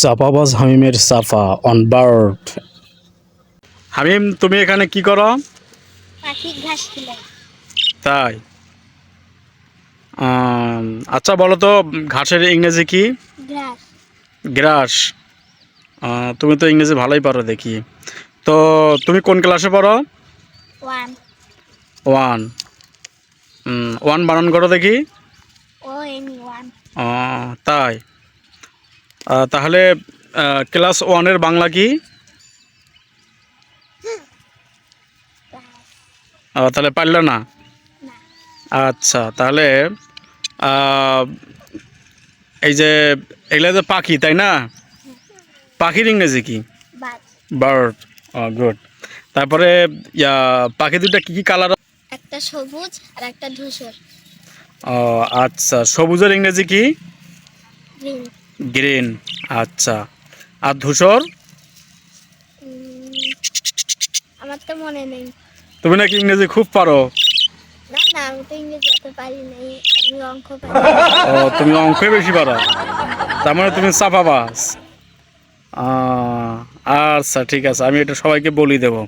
সাফাবাজ হামিমের Safa on bird হামিম তুমি এখানে কি করো? ঘাস তাই। আচ্ছা বলো তো ঘাসের ইংরেজি কি? গ্রাস। তুমি তো ইংরেজি ভালোই পারো দেখি। তো তুমি কোন ক্লাসে পড়ো? ওয়ান। ওয়ান। বানান করো দেখি। তাই। তাহলে ক্লাস ওয়ানের বাংলা কি? তাহলে পারলে না? আচ্ছা তাহলে এই যে এগুলো তো পাখি তাই না? পাখির ইংরেজি কি? বার্ড। গুড। তারপরে পাখি দুটা কি কি কালার? একটা সবুজ আর একটা ধূসর। আচ্ছা সবুজের ইংরেজি কি? গ্রিন। গ্রিন আচ্ছা। আর ধূসর? আমার তো মনে নেই। তুমি নাকি ইংরেজি খুব পারো। না না আমি তো ইংরেজি অত পারি নাই আমি অঙ্ক পারি। ও তুমি অঙ্কই বেশি পারো। তার মানে তুমি চাপাবাস আচ্ছা ঠিক আছে আমি এটা সবাইকে বলি দেবো।